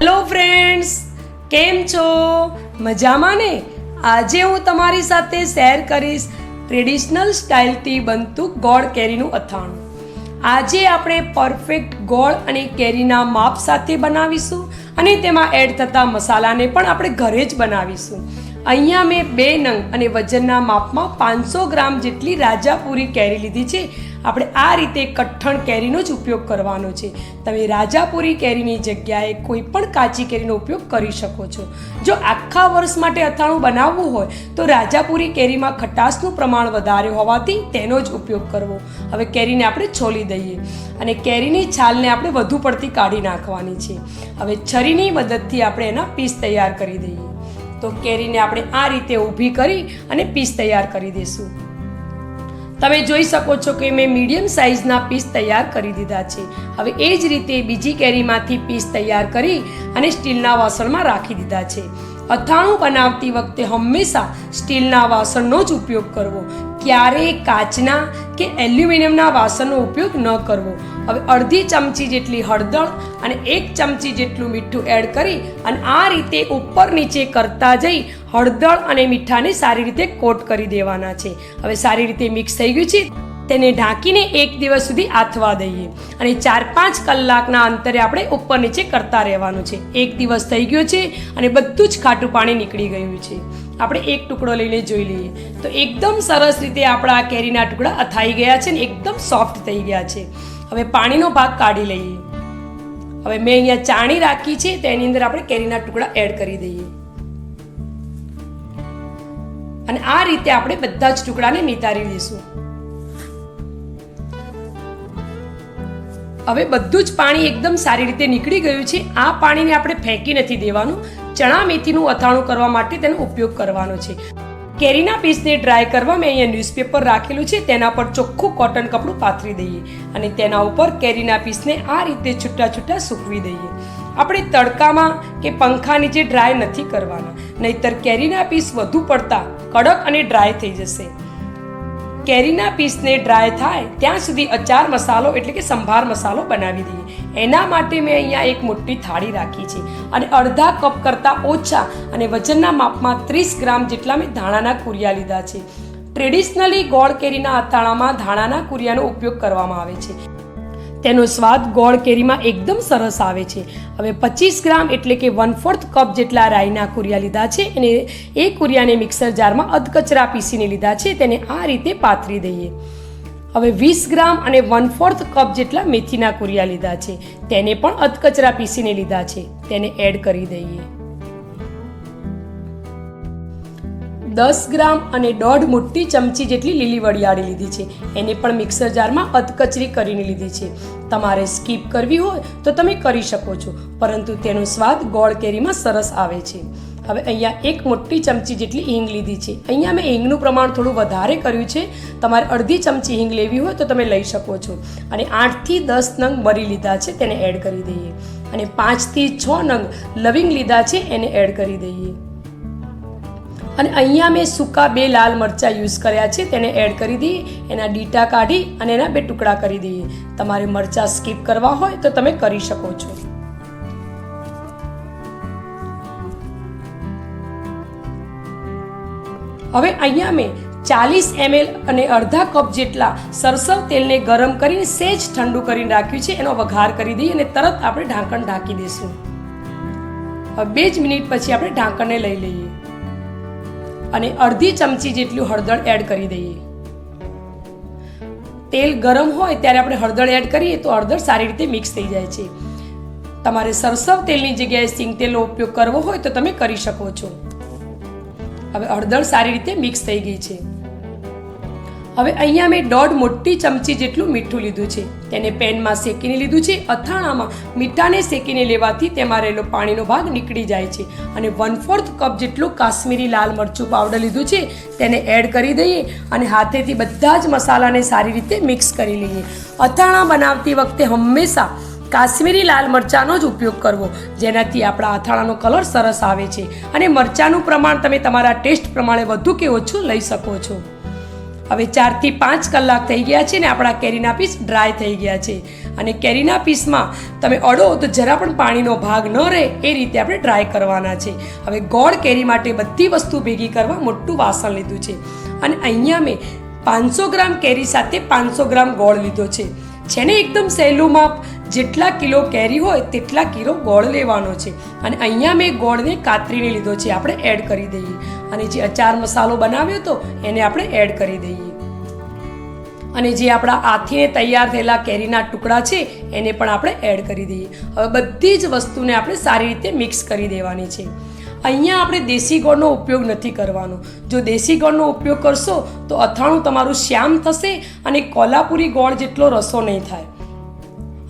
Hello friends કેમ છો? મજામાં ને? આજે હું તમારી સાથે શેર કરીશ ટ્રેડિશનલ સ્ટાઇલથી બનતું ગોળ કેરીનું અથાણું. આજે આપણે પરફેક્ટ ગોળ અને કેરીના માપ સાથે બનાવીશું અને તેમાં એડ થતા મસાલાને પણ આપણે ઘરે જ બનાવીશું. અહીંયા મેં બે નંગ અને વજનના માપમાં પાંચસો ગ્રામ જેટલી રાજાપુરી કેરી લીધી છે. આપણે આ રીતે કઠણ કેરીનો જ ઉપયોગ કરવાનો છે. તમે રાજાપુરી કેરીની જગ્યાએ કોઈ પણ કાચી કેરીનો ઉપયોગ કરી શકો છો. જો આખા વર્ષ માટે અથાણું બનાવવું હોય, તો રાજાપુરી કેરીમાં ખટાશનું પ્રમાણ વધારે હોવાથી તેનો જ ઉપયોગ કરવો. હવે કેરીને આપણે છોલી દઈએ અને કેરીની છાલને આપણે વધુ પડતી કાઢી નાખવાની છે. હવે છરીની મદદથી આપણે એના પીસ તૈયાર કરી દઈએ. તો કેરીને આપણે આ રીતે ઊભી કરી અને પીસ તૈયાર કરી દઈશું. તમે જોઈ શકો છો કે મેં મીડિયમ સાઇઝના પીસ તૈયાર કરી દીધા છે. હવે એ જ રીતે બીજી કેરીમાંથી પીસ તૈયાર કરી અને સ્ટીલના વાસણમાં રાખી દીધા છે. અથાણું બનાવતી વખતે હંમેશા સ્ટીલના વાસણનો જ ઉપયોગ કરવો. ક્યારેય કાચના કે એલ્યુમિનિયમના વાસણનો ઉપયોગ ન કરવો? હવે અડધી ચમચી જેટલી હળદર અને એક ચમચી જેટલું મીઠું એડ કરી અને આ રીતે ઉપર નીચે કરતા જઈ હળદર અને મીઠાને સારી રીતે કોટ કરી દેવાના છે. હવે સારી રીતે મિક્સ થઈ ગયું છે. તેને ઢાંકીને એક દિવસ સુધી આથવા દઈએ. અને ચાર પાંચ કલાકના અંતરે આપણે ઉપર નીચે કરતા રહેવાનું છે. એક દિવસ થઈ ગયો છે અને બધું જ ખાટું પાણી નીકળી ગયું છે. આપણે એક ટુકડો લઈને જોઈ લઈએ. તો એકદમ સરસ રીતે આપણા કેરીના ટુકડા અથાઈ ગયા છે ને એકદમ સોફ્ટ થઈ ગયા છે. હવે પાણીનો ભાગ કાઢી લઈએ. હવે મેં અહીંયા ચાણી રાખી છે તેની અંદર આપણે કેરીના ટુકડા એડ કરી દઈએ. અને આ રીતે આપણે બધા જ ટુકડાને નિતારી દઈશું હવે બધું જ પાણી એકદમ સારી રીતે નીકળી ગયું છે. આ પાણીને આપણે ફેંકી નથી દેવાનું. ચણા મેથીનું અથાણું કરવા માટે તેનો ઉપયોગ કરવાનો છે. કેરીના પીસને ડ્રાય કરવા મેં અહીંયા ન્યૂઝપેપર રાખેલું છે. તેના પર ચોખ્ખું કોટન કપડું પાથરી દઈએ અને તેના ઉપર કેરીના પીસને આ રીતે છૂટા છૂટા સૂકવી દઈએ. આપણે તડકામાં કે પંખા નીચે ડ્રાય નથી કરવાના. નહીતર કેરીના પીસ વધુ પડતા, કડક અને ડ્રાય થઈ જશે. કેરીના પીસને ડ્રાય થાય, ત્યાં સુધી અચાર મસાલો એટલે કે સંભાર મસાલો બનાવી દઈએ. એના માટે મેં અહીંયા એક મોટી થાળી રાખી છે અને અડધા કપ કરતાં ઓછા અને વજનના માપમાં ત્રીસ ગ્રામ જેટલા મેં ધાણાના કુરિયા લીધા છે. ટ્રેડિશનલી ગોળ કેરીના અથાણામાં ધાણાના કુરિયાનો ઉપયોગ કરવામાં આવે છે. તેનો સ્વાદ ગોળ કેરીમાં એકદમ સરસ આવે છે. હવે પચીસ ગ્રામ એટલે કે વન ફોર્થ કપ જેટલા રાઈના કુરિયા લીધા છે અને એ કુરિયાને મિક્સર જારમાં અધકચરા પીસીને લીધા છે, તેને આ રીતે પાથરી દઈએ. હવે વીસ ગ્રામ અને વન ફોર્થ કપ જેટલા મેથીના કુરિયા લીધા છે, તેને પણ અધકચરા પીસીને લીધા છે, તેને એડ કરી દઈએ. દસ ગ્રામ અને દોઢ મોટી ચમચી જેટલી લીલી વરિયાળી લીધી છે. એને પણ મિક્સર જારમાં અધકચરી કરીને લીધી છે. તમારે સ્કીપ કરવી હોય તો તમે કરી શકો છો, પરંતુ તેનો સ્વાદ ગોળ કેરીમાં સરસ આવે છે. હવે અહીંયા એક મોટી ચમચી જેટલી હિંગ લીધી છે. અહીંયા મેં હિંગનું પ્રમાણ થોડું વધારે કર્યું છે. તમારે અડધી ચમચી હિંગ લેવી હોય તો તમે લઈ શકો છો. અને આઠથી દસ નંગ મરી લીધા છે, તેને એડ કરી દઈએ. અને પાંચથી છ નંગ લવિંગ લીધા છે, એને એડ કરી દઈએ. અને અહીંયા મેં સૂકા બે લાલ મરચાં યુઝ કર્યા છે, તેને એડ કરી દઈએ એના ડીટા કાઢી અને એના બે ટુકડા કરી દઈએ તમારે મરચાં સ્કીપ કરવા હોય તો તમે કરી શકો છો. હવે અહીંયા મેં ચાલીસ એમએલ અને અડધા કપ જેટલા સરસવ તેલને ગરમ કરીને સેજ ઠંડુ કરીને રાખ્યું છે, એનો વઘાર કરી દઈએ અને તરત આપણે ઢાંકણ ઢાંકી દઈશું બે જ મિનિટ પછી આપણે ઢાંકણને લઈ લઈએ. અને અડધી ચમચી જેટલું હળદર એડ કરી દઈએ. તેલ ગરમ હોય ત્યારે આપણે હળદર એડ કરીએ તો હળદર સારી રીતે મિક્સ થઈ જાય છે. તમારે સરસવ તેલની જગ્યાએ સિંગ તેલનો ઉપયોગ કરવો હોય તો તમે કરી શકો છો. હવે હળદર સારી રીતે મિક્સ થઈ ગઈ છે. હવે અહીંયા મેં દોઢ મોટી ચમચી જેટલું મીઠું લીધું છે. તેને પેનમાં શેકીને લીધું છે. અથાણામાં મીઠાને શેકીને લેવાથી તેમાં રહેલો પાણીનો ભાગ નીકળી જાય છે. અને વન ફોર્થ કપ જેટલું કાશ્મીરી લાલ મરચું પાવડર લીધું છે. તેને એડ કરી દઈએ અને હાથેથી બધા જ મસાલાને સારી રીતે મિક્સ કરી લઈએ. અથાણા બનાવતી વખતે હંમેશા કાશ્મીરી લાલ મરચાંનો જ ઉપયોગ કરવો. જેનાથી આપણા અથાણાનો કલર સરસ આવે છે. અને મરચાંનું પ્રમાણ તમે તમારા ટેસ્ટ પ્રમાણે વધુ કે ઓછું લઈ શકો છો. હવે ચારથી પાંચ કલાક થઈ ગયા છે ને આપણા કેરીના પીસ ડ્રાય થઈ ગયા છે. અને કેરીના પીસમાં તમે અડો તો જરા પણ પાણીનો ભાગ ન રહે એ રીતે આપણે ડ્રાય કરવાના છે. હવે ગોળ કેરી માટે બધી વસ્તુ ભેગી કરવા મોટું વાસણ લીધું છે. અને અહીંયા મેં પાંચસો ગ્રામ કેરી સાથે પાંચસો ગ્રામ ગોળ લીધો છે. છે ને એકદમ સહેલું માપ જેટલા કિલો કેરી હોય તેટલા કિલો ગોળ લેવાનો છે. અને અહીંયા મેં ગોળને કાતરીને લીધો છે. આપણે એડ કરી દઈએ. અને જે અચાર મસાલો બનાવ્યો હતો એને આપણે એડ કરી દઈએ. અને જે આપણા આથીને તૈયાર થયેલા કેરીના ટુકડા છે, એને પણ આપણે એડ કરી દઈએ. હવે બધી જ વસ્તુને આપણે સારી રીતે મિક્સ કરી દેવાની છે. અહીંયા આપણે દેશી ગોળનો ઉપયોગ નથી કરવાનો. જો દેશી ગોળનો ઉપયોગ કરશો, તો અથાણું તમારું શ્યામ થશે અને કોલ્હાપુરી ગોળ જેટલો રસો નહીં થાય.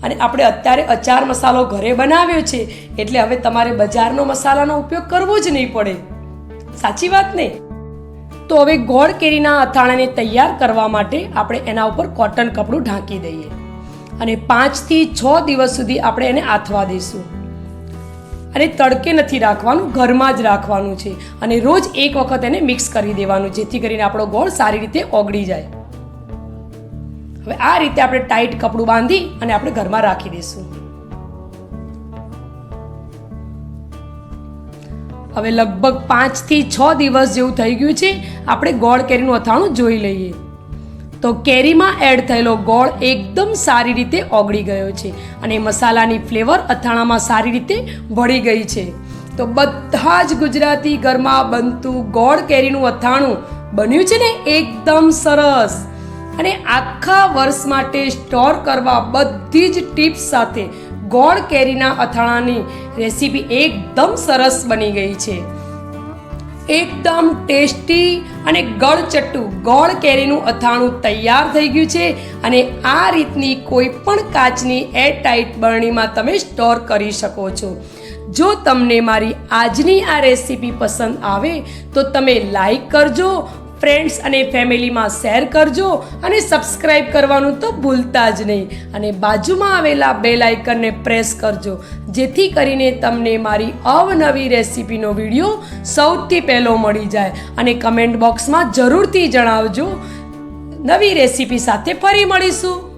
અને આપણે અત્યારે અચાર મસાલો ઘરે બનાવ્યો છે, એટલે હવે તમારે બજારનો મસાલાનો ઉપયોગ કરવો જ નહીં પડે. સાચી વાત ને? તો હવે ગોળ કેરીના અથાણાને તૈયાર કરવા માટે આપણે એના ઉપર કોટન કપડું ઢાંકી દઈએ. અને પાંચથી છ દિવસ સુધી આપણે એને આથવા દઈશું. અને તડકે નથી રાખવાનું, ઘરમાં જ રાખવાનું છે. અને રોજ એક વખત એને મિક્સ કરી દેવાનું, જેથી કરીને આપણો ગોળ સારી રીતે ઓગળી જાય. હવે આ રીતે આપણે ટાઈટ કપડું બાંધી અને આપણે ઘરમાં રાખી દઈશું. હવે લગભગ પાંચથી છ દિવસ જેવું થઈ ગયું છે, આપણે ગોળ કેરીનું અથાણું જોઈ લઈએ. તો કેરીમાં એડ થયેલો ગોળ એકદમ સારી રીતે ઓગળી ગયો છે અને મસાલાની ફ્લેવર અથાણામાં સારી રીતે ભળી ગઈ છે. તો બધા જ ગુજરાતી ઘરમાં બનતું ગોળ કેરીનું અથાણું બન્યું છે ને એકદમ સરસ. અને આખા વર્ષ માટે સ્ટોર કરવા બધી જ ટિપ્સ સાથે ગોળ કેરીના અથાણાની રેસીપી એકદમ સરસ બની ગઈ છે. એકદમ ટેસ્ટી અને ગળચટ્ટું ગોળ કેરીનું અથાણું તૈયાર થઈ ગયું છે અને આ રીતની કોઈ પણ કાચની એરટાઇટ બરણીમાં તમે સ્ટોર કરી શકો છો. જો તમને મારી આજની આ રેસીપી પસંદ આવે તો તમે લાઈક કરજો ફ્રેન્ડ્સ અને ફેમિલીમાં શેર કરજો અને સબસ્ક્રાઈબ કરવાનું તો ભૂલતા જ નહીં. અને બાજુમાં આવેલા બેલ આઇકનને પ્રેસ કરજો. જેથી કરીને તમને મારી અવનવી રેસીપીનો વીડિયો સૌથી પહેલો મળી જાય. અને કમેન્ટ બોક્સમાં જરૂરથી જણાવજો. નવી રેસીપી સાથે ફરી મળીશું.